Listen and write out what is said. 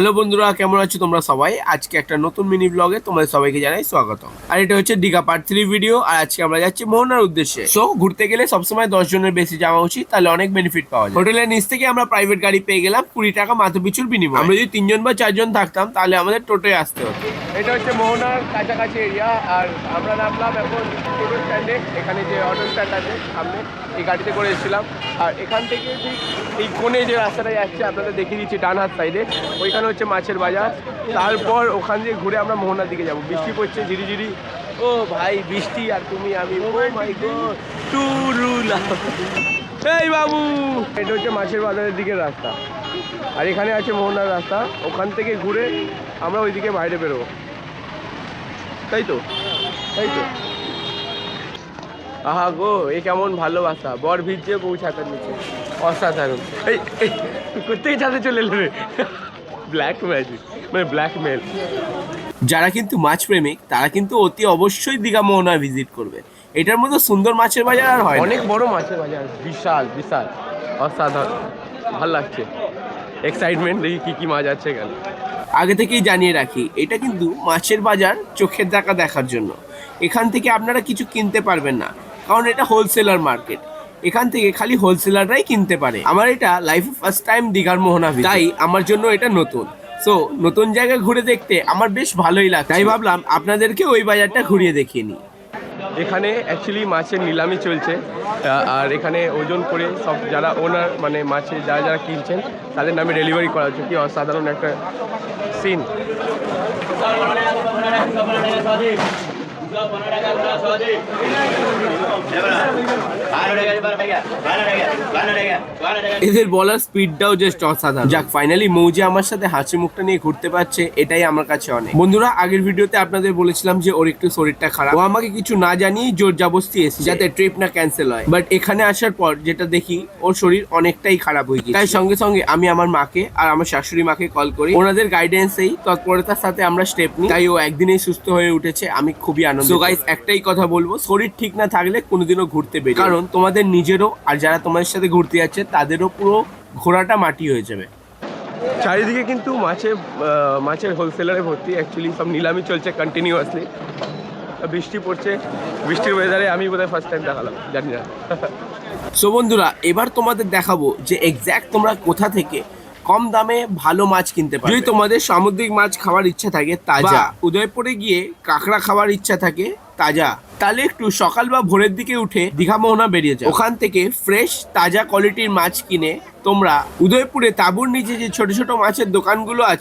Hello বন্ধুরা, কেমন আছো তোমরা সবাই? আজকে একটা নতুন মিনি ব্লগে তোমাদের সবাইকে জানাই স্বাগত আর এটা হচ্ছে দীঘা পার্ট থ্রি ভিডিও আর আজকে আমরা যাচ্ছি মোহনার উদ্দেশ্যে। সো ঘুরতে গেলে সবসময় দশ জনের বেশি যাওয়া উচিত, তাহলে অনেক বেনিফিট পাওয়া যায়। হোটেলের নিচ থেকে আমরা প্রাইভেট গাড়ি পেয়ে গেলাম কুড়ি টাকা মাথা পিছুর বিনিময়। আমরা যদি তিনজন বা চারজন থাকতাম, তাহলে আমাদের টোটোয় আসতে হতো। এটা হচ্ছে মোহনার কাছাকাছি এরিয়া আর আমরা নামলাম এখন টোটো স্ট্যান্ডে এখানে যে অটো স্ট্যান্ড আছে, সামনে, এই গাড়িতে করে এসেছিলাম। আর এখান থেকে ঠিক এই কোণে যে রাস্তাটা যাচ্ছে আপনাদের দেখিয়ে দিচ্ছি ডান হাত সাইডে ওইখানে হচ্ছে মাছের বাজার। তারপর ওখান দিয়ে ঘুরে আমরা মোহনার দিকে যাব। বৃষ্টি পড়ছে ঝিরি ঝিরি ও ভাই বৃষ্টি আর তুমি আমি ও মাই গড টুরুলা এই বাবু! এটা হচ্ছে মাছের বাজারের দিকের রাস্তা। আর এখানে আছে মোহনার রাস্তা। ওখান থেকে ঘুরে আমরা ওইদিকে বাইরে বেরোবো। তাই তো? তাই তো? আহা গো এ কেমন ভালোবাসা। বর ভিজছে বউ ছাতার নিচে। অসাধারণ। এই এই ছাদে চলে এলে ব্ল্যাক ম্যাজিক মানে ব্ল্যাকমেল যারা কিন্তু মাছ প্রেমিক তারা কিন্তু অতি অবশ্যই দীঘা মোহনা ভিজিট করবে। এটার মতো সুন্দর মাছের বাজার আর হয় অনেক বড় মাছের বাজার বিশাল বিশাল। অসাধারণ। ভালো লাগছে। এক্সাইটমেন্ট দেখি কি কি মাছ আছে এখানে। আগে থেকেই জানিয়ে রাখি এটা কিন্তু মাছের বাজার চোখের দেখা দেখার জন্য। এখান থেকে আপনারা কিছু কিনতে পারবেন না। কারণ এটা হোলসেলার মার্কেট এখান থেকে খালি হোলসেলাররাই কিনতে পারে। আমার এটা লাইফে ফার্স্ট টাইম দীঘার মোহনা তাই আমার জন্য এটা নতুন। সো নতুন জায়গা ঘুরে দেখতে আমার বেশ ভালোই লাগে তাই ভাবলাম আপনাদেরকে ওই বাজারটা ঘুরিয়ে দেখিয়ে নিই। এখানে অ্যাকচুয়ালি মাছের নিলামি চলছে। আর এখানে ওজন করে সব যারা ওনার মানে মাছে যারা যারা কিনছেন, তাদের নামে ডেলিভারি করা হচ্ছে। কি অসাধারণ একটা সিন Lo poner. এদের বলার স্পিডটাও জাস্ট অসাধারণ। যাক ফাইনালি মৌজি আমার সাথে হাসি মুখটা নিয়ে ঘুরতে পারছে এটাই আমার কাছে অনেক। বন্ধুরা আগের ভিডিওতে আপনাদের বলেছিলাম যে ওর একটু শরীরটা খারাপ। ও আমাকে কিছু না জানিয়ে জোর জাবস্তি এসে যাতে ট্রিপ না ক্যান্সেল হয়। বাট এখানে আসার পর যেটা দেখি ওর শরীর অনেকটাই খারাপ হয়ে গেছে তাই সঙ্গে সঙ্গে আমি আমার মাকে আর আমার শাশুড়ি মাকে কল করি। ওনাদের গাইডেন্সেই তৎপরতার সাথে আমরা স্টেপ নিই। তাই ও একদিনেই সুস্থ হয়ে উঠেছে আমি খুবই আনন্দ গাইস একটাই কথা বলব শরীর ঠিক না থাকলে কোনোদিনও ঘুরতে বেরিয়ে কারণ তোমাদের নিজেরও আর যারা তোমাদের সাথে ঘুরতে যাচ্ছে তাদেরও পুরো ঘোড়াটা মাটি হয়ে যাবে। চারিদিকে কিন্তু মাছে মাছের হোলসেলারে ভর্তি। অ্যাকচুয়ালি সব নিলামি চলছে কন্টিনিউয়াসলি বৃষ্টি পড়ছে। বৃষ্টির ওয়েদারে আমি বোধহয় ফার্স্ট টাইম দেখালাম জানি না। সো বন্ধুরা এবার তোমাদের দেখাবো যে এক্স্যাক্ট তোমরা কোথা থেকে কম দামে ভালো মাছ কিনতে পারবে। যদি তোমাদের সামুদ্রিক মাছ খাওয়ার ইচ্ছা থাকে তাজা। উদয়পুরে গিয়ে কাঁকড়া খাওয়ার ইচ্ছা থাকে তাজা। তাহলে একটু সকাল বা ভোরের দিকে উঠে দীঘা মোহনা বেরিয়ে যাও। ওখান থেকে ফ্রেশ তাজা কোয়ালিটির মাছ কিনে তোমরা উদয়পুরে তাঁবুর নিচে যে ছোট ছোট মাছের দোকানগুলো আছে